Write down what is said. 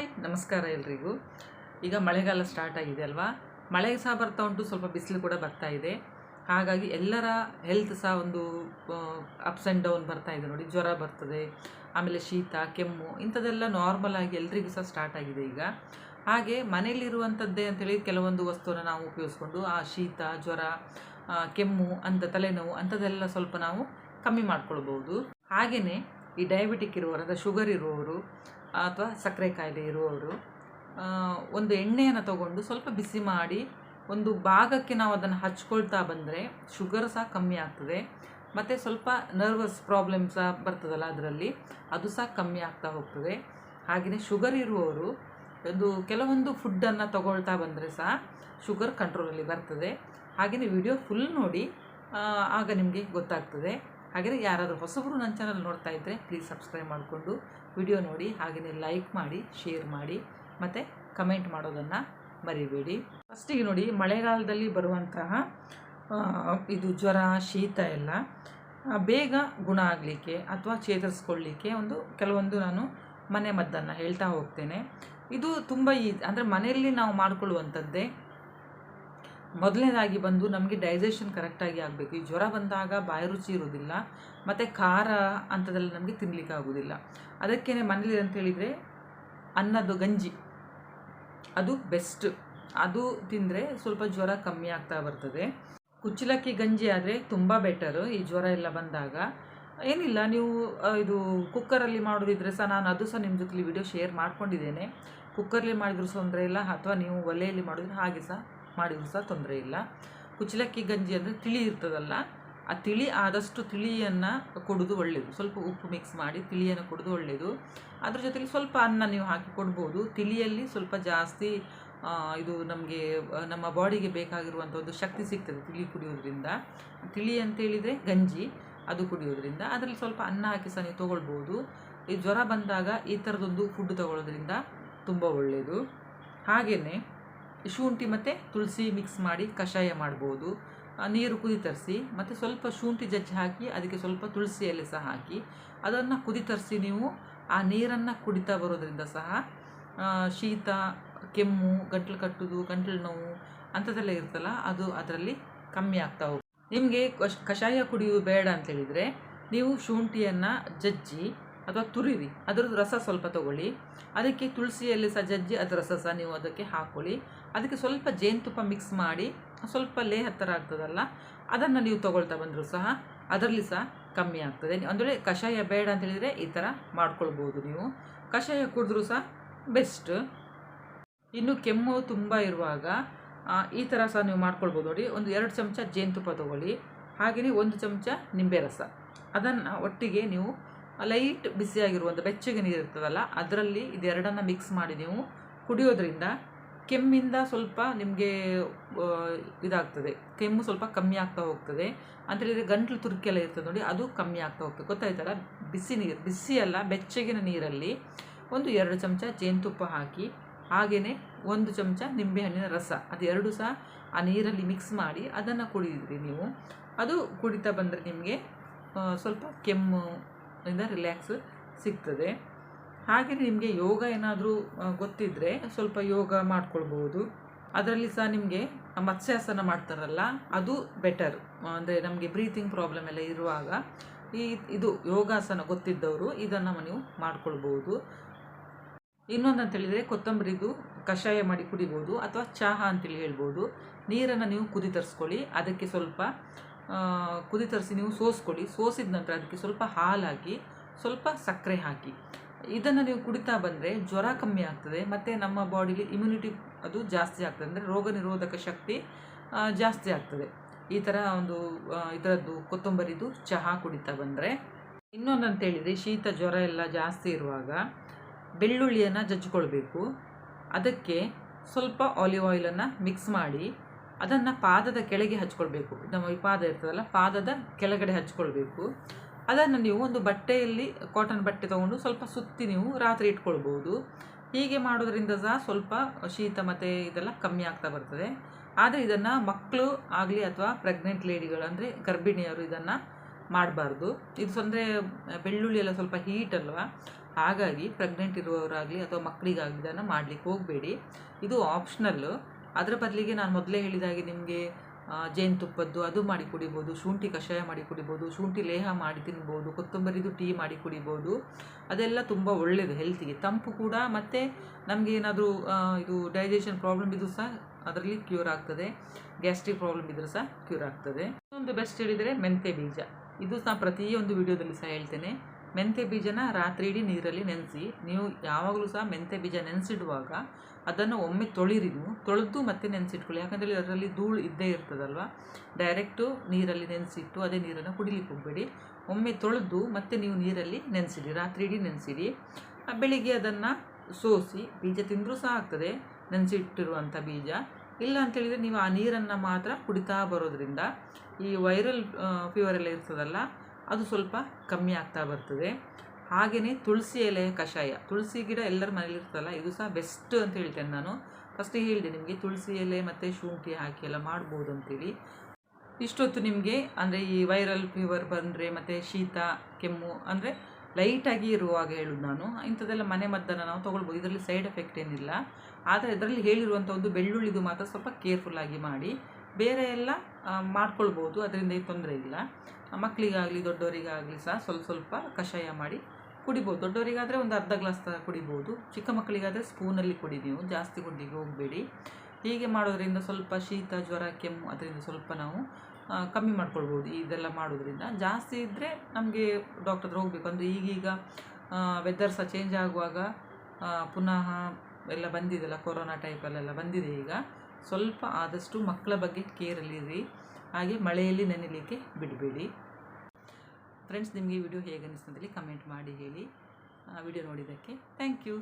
Hi, ನಮಸ್ಕಾರ ಎಲ್ರಿಗೂ. ಈಗ ಮಳೆಗಾಲ ಸ್ಟಾರ್ಟ್ ಆಗಿದೆ ಅಲ್ವಾ? ಮಳೆ ಸಹ ಬರ್ತಾ ಉಂಟು, ಸ್ವಲ್ಪ ಬಿಸಿಲು ಕೂಡ ಬರ್ತಾ ಇದೆ. ಹಾಗಾಗಿ ಎಲ್ಲರ ಹೆಲ್ತ್ ಸಹ ಒಂದು ಅಪ್ಸ್ ಆ್ಯಂಡ್ ಡೌನ್ ಬರ್ತಾ ಇದೆ ನೋಡಿ. ಜ್ವರ ಬರ್ತದೆ, ಆಮೇಲೆ ಶೀತ, ಕೆಮ್ಮು, ಇಂಥದ್ದೆಲ್ಲ ನಾರ್ಮಲ್ ಆಗಿ ಎಲ್ರಿಗೂ ಸಹ ಸ್ಟಾರ್ಟ್ ಆಗಿದೆ ಈಗ. ಹಾಗೆ ಮನೆಯಲ್ಲಿರುವಂಥದ್ದೇ ಅಂತೇಳಿ ಕೆಲವೊಂದು ವಸ್ತುವನ್ನು ನಾವು ಉಪಯೋಗಿಸ್ಕೊಂಡು, ಆ ಶೀತ, ಜ್ವರ ಕೆಮ್ಮು ಅಂತ ತಲೆನೋವು, ಅಂಥದ್ದೆಲ್ಲ ಸ್ವಲ್ಪ ನಾವು ಕಮ್ಮಿ ಮಾಡ್ಕೊಳ್ಬೋದು ಹಾಗೆಯೇ ಈ ಡಯಾಬಿಟಿಕ್ ಇರುವವರು ಅಂದರೆ ಶುಗರ್ ಇರುವವರು ಅಥವಾ ಸಕ್ಕರೆ ಕಾಯಿಲೆ ಇರುವವರು ಒಂದು ಎಣ್ಣೆಯನ್ನು ತಗೊಂಡು ಸ್ವಲ್ಪ ಬಿಸಿ ಮಾಡಿ ಒಂದು ಭಾಗಕ್ಕೆ ನಾವು ಅದನ್ನು ಹಚ್ಕೊಳ್ತಾ ಬಂದರೆ ಶುಗರ್ ಸಹ ಕಮ್ಮಿ ಆಗ್ತದೆ. ಮತ್ತು ಸ್ವಲ್ಪ ನರ್ವಸ್ ಪ್ರಾಬ್ಲಮ್ ಸಹ ಬರ್ತದಲ್ಲ ಅದರಲ್ಲಿ, ಅದು ಸಹ ಕಮ್ಮಿ ಆಗ್ತಾ ಹೋಗ್ತದೆ. ಹಾಗೆಯೇ ಶುಗರ್ ಇರುವವರು, ಒಂದು ಕೆಲವೊಂದು ಫುಡ್ಡನ್ನು ತಗೊಳ್ತಾ ಬಂದರೆ ಸಹ ಶುಗರ್ ಕಂಟ್ರೋಲಲ್ಲಿ ಬರ್ತದೆ. ಹಾಗೆಯೇ ವಿಡಿಯೋ ಫುಲ್ ನೋಡಿ ಆಗ ನಿಮಗೆ ಗೊತ್ತಾಗ್ತದೆ. ಹಾಗೆಯೇ ಯಾರಾದರೂ ಹೊಸಬರು ನನ್ನ ಚಾನಲ್ ನೋಡ್ತಾ ಇದ್ದರೆ ಪ್ಲೀಸ್ ಸಬ್ಸ್ಕ್ರೈಬ್ ಮಾಡಿಕೊಂಡು ವಿಡಿಯೋ ನೋಡಿ, ಹಾಗೆಯೇ ಲೈಕ್ ಮಾಡಿ ಶೇರ್ ಮಾಡಿ, ಮತ್ತು ಕಮೆಂಟ್ ಮಾಡೋದನ್ನು ಮರಿಬೇಡಿ. ಫಸ್ಟಿಗೆ ನೋಡಿ, ಮಳೆಗಾಲದಲ್ಲಿ ಬರುವಂತಹ ಇದು ಜ್ವರ, ಶೀತ ಎಲ್ಲ ಬೇಗ ಗುಣ ಆಗಲಿಕ್ಕೆ ಅಥವಾ ಚೇತರಿಸ್ಕೊಳ್ಳಿಕ್ಕೆ ಒಂದು ಕೆಲವೊಂದು ನಾನು ಮನೆ ಮದ್ದನ್ನು ಹೇಳ್ತಾ ಹೋಗ್ತೇನೆ. ಇದು ತುಂಬ ಈ ಅಂದರೆ ಮನೆಯಲ್ಲಿ ನಾವು ಮಾಡಿಕೊಳ್ಳುವಂಥದ್ದೇ ಮೊದಲನೇದಾಗಿ ಬಂದು ನಮಗೆ ಡೈಜೆಷನ್ ಕರೆಕ್ಟಾಗಿ ಆಗಬೇಕು. ಈ ಜ್ವರ ಬಂದಾಗ ಬಾಯಿ ರುಚಿ ಇರೋದಿಲ್ಲ ಮತ್ತು ಖಾರ ಅಂಥದ್ದೆಲ್ಲ ನಮಗೆ ತಿನ್ನಲಿಕ್ಕೆ ಆಗೋದಿಲ್ಲ ಅದಕ್ಕೇ ಮನೇಲಿ ಅಂತ ಹೇಳಿದರೆ ಅನ್ನದ ಗಂಜಿ. ಅದು ಬೆಸ್ಟ್ ಅದು ತಿಂದರೆ ಸ್ವಲ್ಪ ಜ್ವರ ಕಮ್ಮಿ ಆಗ್ತಾ ಬರ್ತದೆ. ಕುಚ್ಚಲಕ್ಕಿ ಗಂಜಿ ಆದರೆ ತುಂಬ ಬೆಟರು ಈ ಜ್ವರ ಎಲ್ಲ ಬಂದಾಗ ಏನಿಲ್ಲ, ನೀವು ಇದು ಕುಕ್ಕರಲ್ಲಿ ಮಾಡೋದಿದ್ರೆ ಸಹ ನಾನು ಅದು ಸಹ ನಿಮ್ಮ ಜೊತೆಲಿ ವಿಡಿಯೋ ಶೇರ್ ಮಾಡ್ಕೊಂಡಿದ್ದೇನೆ ಕುಕ್ಕರಲ್ಲಿ ಮಾಡಿದ್ರು ತೊಂದರೆ ಇಲ್ಲ, ಅಥವಾ ನೀವು ಒಲೆಯಲ್ಲಿ ಮಾಡಿದ್ರೆ ಹಾಗೆ ಸಹ ಮಾಡಿದ್ರು ಸಹ ತೊಂದರೆ ಇಲ್ಲ. ಕುಚ್ಚಲಕ್ಕಿ ಗಂಜಿ ಅಂದರೆ ತಿಳಿ ಇರ್ತದಲ್ಲ, ಆ ತಿಳಿ ಆದಷ್ಟು ತಿಳಿಯನ್ನು ಕೊಡೋದು ಒಳ್ಳೆಯದು ಸ್ವಲ್ಪ ಉಪ್ಪು ಮಿಕ್ಸ್ ಮಾಡಿ ತಿಳಿಯನ್ನು ಕೊಡೋದು ಒಳ್ಳೆಯದು ಅದ್ರ ಜೊತೆಗೆ ಸ್ವಲ್ಪ ಅನ್ನ ನೀವು ಹಾಕಿ ಕೊಡ್ಬೋದು. ತಿಳಿಯಲ್ಲಿ ಸ್ವಲ್ಪ ಜಾಸ್ತಿ ಇದು ನಮಗೆ, ನಮ್ಮ ಬಾಡಿಗೆ ಬೇಕಾಗಿರುವಂಥ ಒಂದು ಶಕ್ತಿ ಸಿಗ್ತದೆ ತಿಳಿ ಕುಡಿಯೋದ್ರಿಂದ. ತಿಳಿ ಅಂತೇಳಿದರೆ ಗಂಜಿ, ಅದು ಕುಡಿಯೋದ್ರಿಂದ. ಅದರಲ್ಲಿ ಸ್ವಲ್ಪ ಅನ್ನ ಹಾಕಿ ಸಹ ನೀವು ತೊಗೊಳ್ಬೋದು. ಈ ಜ್ವರ ಬಂದಾಗ ಈ ಥರದೊಂದು ಫುಡ್ ತಗೊಳ್ಳೋದ್ರಿಂದ ತುಂಬ ಒಳ್ಳೆಯದು ಹಾಗೆಯೇ ಶುಂಠಿ ಮತ್ತು ತುಳಸಿ ಮಿಕ್ಸ್ ಮಾಡಿ ಕಷಾಯ ಮಾಡ್ಬೋದು. ನೀರು ಕುದಿ ತರಿಸಿ, ಮತ್ತು ಸ್ವಲ್ಪ ಶುಂಠಿ ಜಜ್ಜಿ ಹಾಕಿ, ಅದಕ್ಕೆ ಸ್ವಲ್ಪ ತುಳಸಿ ಎಲೆ ಸಹ ಹಾಕಿ, ಅದನ್ನು ಕುದಿ ತರಿಸಿ ನೀವು ಆ ನೀರನ್ನು ಕುಡಿತಾ ಬರೋದ್ರಿಂದ ಸಹ ಶೀತ, ಕೆಮ್ಮು, ಗಂಟ್ಲು ಕಟ್ಟುದು, ಗಂಟ್ಲು ನೋವು ಅಂಥದ್ದೆಲ್ಲ ಇರ್ತಲ್ಲ, ಅದು ಅದರಲ್ಲಿ ಕಮ್ಮಿ ಆಗ್ತಾ ಹೋಗುತ್ತೆ. ನಿಮಗೆ ಕಷ್, ಕಷಾಯ ಕುಡಿಯುವುದು ಬೇಡ ಅಂತೇಳಿದರೆ ನೀವು ಶುಂಠಿಯನ್ನು ಜಜ್ಜಿ ಅಥವಾ ತುರಿರಿ, ಅದರದ್ದು ರಸ ಸ್ವಲ್ಪ ತಗೊಳ್ಳಿ. ಅದಕ್ಕೆ ತುಳಸಿಯಲ್ಲಿ ಸಹ ಜಜ್ಜಿ ಅದರ ರಸ ಸಹ ನೀವು ಅದಕ್ಕೆ ಹಾಕ್ಕೊಳ್ಳಿ ಅದಕ್ಕೆ ಸ್ವಲ್ಪ ಜೇನುತುಪ್ಪ ಮಿಕ್ಸ್ ಮಾಡಿ, ಸ್ವಲ್ಪ ಲೇಹ ಥರ ಆಗ್ತದಲ್ಲ, ಅದನ್ನು ನೀವು ತೊಗೊಳ್ತಾ ಬಂದರೂ ಸಹ ಅದರಲ್ಲಿ ಸಹ ಕಮ್ಮಿ ಆಗ್ತದೆ. ಅಂದರೆ ಕಷಾಯ ಬೇಡ ಅಂತ ಹೇಳಿದರೆ ಈ ಥರ ಮಾಡ್ಕೊಳ್ಬೋದು ನೀವು. ಕಷಾಯ ಕುಡಿದ್ರೂ ಸಹ ಬೆಸ್ಟ್ ಇನ್ನು ಕೆಮ್ಮು ತುಂಬ ಇರುವಾಗ ಈ ಥರ ಸಹ ನೀವು ಮಾಡ್ಕೊಳ್ಬೋದು ನೋಡಿ. ಒಂದು ಎರಡು ಚಮಚ ಜೇನುತುಪ್ಪ ತೊಗೊಳ್ಳಿ. ಹಾಗೆಯೇ ಒಂದು ಚಮಚ ನಿಂಬೆ ರಸ. ಅದನ್ನು ಒಟ್ಟಿಗೆ ನೀವು ಲೈಟ್ ಬಿಸಿಯಾಗಿರುವಂಥ ಬೆಚ್ಚಗೆ ನೀರು ಇರ್ತದಲ್ಲ, ಅದರಲ್ಲಿ ಇದೆರಡನ್ನು ಮಿಕ್ಸ್ ಮಾಡಿ ನೀವು ಕುಡಿಯೋದ್ರಿಂದ ಕೆಮ್ಮಿಂದ ಸ್ವಲ್ಪ ನಿಮಗೆ ಇದಾಗ್ತದೆ. ಕೆಮ್ಮು ಸ್ವಲ್ಪ ಕಮ್ಮಿ ಆಗ್ತಾ ಹೋಗ್ತದೆ. ಅಂತೇಳಿದರೆ ಗಂಟ್ಲು ತುರ್ಕೆಲ್ಲ ಇರ್ತದೆ ನೋಡಿ, ಅದು ಕಮ್ಮಿ ಆಗ್ತಾ ಹೋಗ್ತದೆ. ಗೊತ್ತಾಯ್ತಲ್ಲ ಬಿಸಿ ನೀರು, ಬಿಸಿ ಅಲ್ಲ, ಬೆಚ್ಚಗಿನ ನೀರಲ್ಲಿ ಒಂದು ಎರಡು ಚಮಚ ಜೇನುತುಪ್ಪ ಹಾಕಿ ಹಾಗೆಯೇ ಒಂದು ಚಮಚ ನಿಂಬೆಹಣ್ಣಿನ ರಸ. ಅದು ಎರಡು ಸಹ ಆ ನೀರಲ್ಲಿ ಮಿಕ್ಸ್ ಮಾಡಿ ಅದನ್ನು ಕುಡಿಯಿದ್ರಿ ನೀವು. ಅದು ಕುಡಿತಾ ಬಂದರೆ ನಿಮಗೆ ಸ್ವಲ್ಪ ಕೆಮ್ಮು ಇಂದ ರಿಲ್ಯಾಕ್ಸ್ ಸಿಗ್ತದೆ. ಹಾಗೆಯೇ ನಿಮಗೆ ಯೋಗ ಏನಾದರೂ ಗೊತ್ತಿದ್ದರೆ ಸ್ವಲ್ಪ ಯೋಗ ಮಾಡ್ಕೊಳ್ಬೋದು ಅದರಲ್ಲಿ ಸಹ ನಿಮಗೆ ಮತ್ಸ್ಯಾಸನ ಮಾಡ್ತಾರಲ್ಲ, ಅದು ಬೆಟರ್ ಅಂದರೆ ನಮಗೆ ಬ್ರೀತಿಂಗ್ ಪ್ರಾಬ್ಲಮ್ ಎಲ್ಲ ಇರುವಾಗ ಈ ಇದು ಯೋಗಾಸನ ಗೊತ್ತಿದ್ದವರು ಇದನ್ನು ನೀವು ಮಾಡ್ಕೊಳ್ಬೋದು ಇನ್ನೊಂದು ಅಂತೇಳಿದರೆ ಕೊತ್ತಂಬರಿದು ಕಷಾಯ ಮಾಡಿ ಕುಡಿಬೋದು ಅಥವಾ ಚಹಾ ಅಂತೇಳಿ ಹೇಳ್ಬೋದು ನೀರನ್ನು ನೀವು ಕುದಿ ತರಿಸ್ಕೊಳ್ಳಿ ಅದಕ್ಕೆ ಸ್ವಲ್ಪ ಕುದಿ ತರಿಸಿ ನೀವು ಸೋಸ್ಕೊಳ್ಳಿ. ಸೋಸಿದ ನಂತರ ಅದಕ್ಕೆ ಸ್ವಲ್ಪ ಹಾಲು ಹಾಕಿ ಸ್ವಲ್ಪ ಸಕ್ಕರೆ ಹಾಕಿ. ಇದನ್ನು ನೀವು ಕುಡಿತಾ ಬಂದರೆ ಜ್ವರ ಕಮ್ಮಿ ಆಗ್ತದೆ, ಮತ್ತು ನಮ್ಮ ಬಾಡಿಲಿ ಇಮ್ಯುನಿಟಿ ಅದು ಜಾಸ್ತಿ ಆಗ್ತದೆ. ಅಂದರೆ ರೋಗ ನಿರೋಧಕ ಶಕ್ತಿ ಜಾಸ್ತಿ ಆಗ್ತದೆ. ಈ ಥರ ಒಂದು ಇದರದ್ದು ಕೊತ್ತಂಬರಿದು ಚಹಾ ಕುಡಿತಾ ಬಂದರೆ. ಇನ್ನೊಂದು ಅಂತೇಳಿದರೆ ಶೀತ, ಜ್ವರ ಎಲ್ಲ ಜಾಸ್ತಿ ಇರುವಾಗ ಬೆಳ್ಳುಳ್ಳಿಯನ್ನು ಜಜ್ಜಿಕೊಳ್ಬೇಕು. ಅದಕ್ಕೆ ಸ್ವಲ್ಪ ಆಲಿವ್ ಆಯಿಲನ್ನು ಮಿಕ್ಸ್ ಮಾಡಿ ಅದನ್ನು ಪಾದದ ಕೆಳಗೆ ಹಚ್ಕೊಳ್ಬೇಕು. ನಮ್ಮ ಪಾದ ಇರ್ತದಲ್ಲ, ಪಾದದ ಕೆಳಗಡೆ ಹಚ್ಕೊಳ್ಬೇಕು. ಅದನ್ನು ನೀವು ಒಂದು ಬಟ್ಟೆಯಲ್ಲಿ ಕಾಟನ್ ಬಟ್ಟೆ ತೊಗೊಂಡು ಸ್ವಲ್ಪ ಸುತ್ತಿ ನೀವು ರಾತ್ರಿ ಇಟ್ಕೊಳ್ಬೋದು. ಹೀಗೆ ಮಾಡೋದ್ರಿಂದ ಸಹ ಸ್ವಲ್ಪ ಶೀತ ಮತ್ತು ಇದೆಲ್ಲ ಕಮ್ಮಿ ಆಗ್ತಾ ಬರ್ತದೆ. ಆದರೆ ಇದನ್ನು ಮಕ್ಕಳು ಆಗಲಿ ಅಥವಾ ಪ್ರೆಗ್ನೆಂಟ್ ಲೇಡಿಗಳು ಅಂದರೆ ಗರ್ಭಿಣಿಯರು ಇದನ್ನು ಮಾಡಬಾರ್ದು. ಇದು ಅಂದರೆ ಬೆಳ್ಳುಳ್ಳಿ ಎಲ್ಲ ಸ್ವಲ್ಪ ಹೀಟ್ ಅಲ್ವಾ? ಹಾಗಾಗಿ ಪ್ರೆಗ್ನೆಂಟ್ ಇರುವವರಾಗಲಿ ಅಥವಾ ಮಕ್ಕಳಿಗಾಗಲಿ ಇದನ್ನು ಮಾಡಲಿಕ್ಕೆ ಹೋಗಬೇಡಿ. ಇದು ಆಪ್ಷನಲ್ಲು ಅದರ ಬದಲಿಗೆ ನಾನು ಮೊದಲೇ ಹೇಳಿದಾಗೆ ನಿಮಗೆ ಜೇನುತುಪ್ಪದ್ದು ಅದು ಮಾಡಿ ಕುಡಿಬೋದು, ಶುಂಠಿ ಕಷಾಯ ಮಾಡಿ ಕುಡಿಬೋದು, ಶುಂಠಿ ಲೇಹ ಮಾಡಿ ತಿನ್ಬೋದು, ಕೊತ್ತಂಬರಿದು ಟೀ ಮಾಡಿ ಕುಡಿಬೋದು. ಅದೆಲ್ಲ ತುಂಬ ಒಳ್ಳೆಯದು ಹೆಲ್ತಿಗೆ ತಂಪು ಕೂಡ ಮತ್ತು ನಮಗೆ ಏನಾದರೂ ಇದು ಡೈಜೆಷನ್ ಪ್ರಾಬ್ಲಮ್ ಇದ್ದರೂ ಸಹ ಅದರಲ್ಲಿ ಕ್ಯೂರ್ ಆಗ್ತದೆ. ಗ್ಯಾಸ್ಟ್ರಿಕ್ ಪ್ರಾಬ್ಲಮ್ ಇದ್ದರೂ ಸಹ ಕ್ಯೂರ್ ಆಗ್ತದೆ. ಇನ್ನೊಂದು ಬೆಸ್ಟ್ ಹೇಳಿದರೆ ಮೆಂತೆ ಬೀಜ. ಇದು ಸಹ ಪ್ರತಿಯೊಂದು ವಿಡಿಯೋದಲ್ಲಿ ಸಹ ಹೇಳ್ತೇನೆ. ಮೆಂತೆ ಬೀಜನ ರಾತ್ರಿ ಇಡೀ ನೀರಲ್ಲಿ ನೆನೆಸಿ, ನೀವು ಯಾವಾಗಲೂ ಸಹ ಮೆಂತೆ ಬೀಜ ನೆನೆಸಿಡುವಾಗ ಅದನ್ನು ಒಮ್ಮೆ ತೊಳಿರಿ ನೀವು ತೊಳೆದು ಮತ್ತೆ ನೆನೆಸಿಟ್ಕೊಳ್ಳಿ. ಯಾಕಂದರೆ ಅದರಲ್ಲಿ ಧೂಳು ಇದ್ದೇ ಇರ್ತದಲ್ವ? ಡೈರೆಕ್ಟು ನೀರಲ್ಲಿ ನೆನೆಸಿಟ್ಟು ಅದೇ ನೀರನ್ನು ಕುಡಿಲಿಕ್ಕೆ ಹೋಗಬೇಡಿ. ಒಮ್ಮೆ ತೊಳೆದು ಮತ್ತೆ ನೀವು ನೀರಲ್ಲಿ ನೆನೆಸಿಡಿ. ರಾತ್ರಿ ಇಡೀ ನೆನೆಸಿಡಿ. ಬೆಳಿಗ್ಗೆ ಅದನ್ನು ಸೋಸಿ, ಬೀಜ ತಿಂದರೂ ಸಹ ಆಗ್ತದೆ, ನೆನೆಸಿಟ್ಟಿರುವಂಥ ಬೀಜ. ಇಲ್ಲ ಅಂತೇಳಿದರೆ ನೀವು ಆ ನೀರನ್ನು ಮಾತ್ರ ಕುಡಿತಾ ಬರೋದ್ರಿಂದ ಈ ವೈರಲ್ ಫೀವರೆಲ್ಲ ಇರ್ತದಲ್ಲ ಅದು ಸ್ವಲ್ಪ ಕಮ್ಮಿ ಆಗ್ತಾ ಬರ್ತದೆ. ಹಾಗೆಯೇ ತುಳಸಿ ಎಲೆ ಕಷಾಯ. ತುಳಸಿ ಗಿಡ ಎಲ್ಲರ ಮನೇಲಿರ್ತಲ್ಲ ಇದು ಸಹ ಬೆಸ್ಟ್ ಅಂತ ಹೇಳ್ತೇನೆ ನಾನು. ಫಸ್ಟ್ ಹೇಳಿದೆ ನಿಮಗೆ, ತುಳಸಿ ಎಲೆ ಮತ್ತು ಶುಂಠಿ ಹಾಕಿ ಎಲ್ಲ ಮಾಡ್ಬೋದು ಅಂತೇಳಿ. ಇಷ್ಟೊತ್ತು ನಿಮಗೆ, ಅಂದರೆ ಈ ವೈರಲ್ ಫೀವರ್ ಬಂದರೆ ಮತ್ತು ಶೀತ, ಕೆಮ್ಮು, ಅಂದರೆ ಲೈಟಾಗಿ ಇರುವಾಗ ಹೇಳೋದು ನಾನು. ಇಂಥದ್ದೆಲ್ಲ ಮನೆ ಮದ್ದನ್ನು ನಾವು ತೊಗೊಳ್ಬೋದು. ಇದರಲ್ಲಿ ಸೈಡ್ ಎಫೆಕ್ಟ್ ಏನಿಲ್ಲ. ಆದರೆ ಇದರಲ್ಲಿ ಹೇಳಿರುವಂಥ ಒಂದು ಬೆಳ್ಳುಳ್ಳಿದು ಮಾತ್ರ ಸ್ವಲ್ಪ ಕೇರ್ಫುಲ್ಲಾಗಿ ಮಾಡಿ. ಬೇರೆ ಎಲ್ಲ ಮಾಡ್ಕೊಳ್ಬೋದು, ಅದರಿಂದ ಏನು ತೊಂದರೆ ಇಲ್ಲ. ಮಕ್ಕಳಿಗಾಗಲಿ ದೊಡ್ಡವರಿಗಾಗಲಿ ಸಹ ಸ್ವಲ್ಪ ಸ್ವಲ್ಪ ಕಷಾಯ ಮಾಡಿ ಕುಡಿಬೋದು. ದೊಡ್ಡವರಿಗಾದರೆ ಒಂದು ಅರ್ಧ ಗ್ಲಾಸ್ ಥರ ಕುಡಿಬೋದು. ಚಿಕ್ಕ ಮಕ್ಕಳಿಗಾದರೆ ಸ್ಪೂನಲ್ಲಿ ಕುಡಿ ನೀವು, ಜಾಸ್ತಿ ಕುಡಿಲಿಕ್ಕೆ ಹೋಗಬೇಡಿ. ಹೀಗೆ ಮಾಡೋದರಿಂದ ಸ್ವಲ್ಪ ಶೀತ, ಜ್ವರ, ಕೆಮ್ಮು, ಅದರಿಂದ ಸ್ವಲ್ಪ ನಾವು ಕಮ್ಮಿ ಮಾಡ್ಕೊಳ್ಬೋದು ಇದೆಲ್ಲ ಮಾಡೋದ್ರಿಂದ. ಜಾಸ್ತಿ ಇದ್ದರೆ ನಮಗೆ ಡಾಕ್ಟರ್ ಹೋಗಬೇಕು. ಅಂದರೆ ಈಗೀಗ ವೆದರ್ ಸಹ ಚೇಂಜ್ ಆಗುವಾಗ ಪುನಃ ಎಲ್ಲ ಬಂದಿದೆಲ್ಲ ಕೊರೋನಾ ಟೈಪಲ್ಲೆಲ್ಲ ಬಂದಿದೆ ಈಗ. ಸ್ವಲ್ಪ ಆದಷ್ಟು ಮಕ್ಕಳ ಬಗ್ಗೆ ಕೇರಲ್ಲಿರಿ ಹಾಗೆ ಮಳೆಯಲ್ಲಿ ನೆನೆಯಲಿಕ್ಕೆ ಬಿಡಬೇಡಿ. ಫ್ರೆಂಡ್ಸ್ ನಿಮಗೆ ವಿಡಿಯೋ ಹೇಗೆ ಅನಿಸ್ತದಲ್ಲಿ ಕಮೆಂಟ್ ಮಾಡಿ ಹೇಳಿ. ವಿಡಿಯೋ ನೋಡಿದ್ದಕ್ಕೆ ಥ್ಯಾಂಕ್ ಯು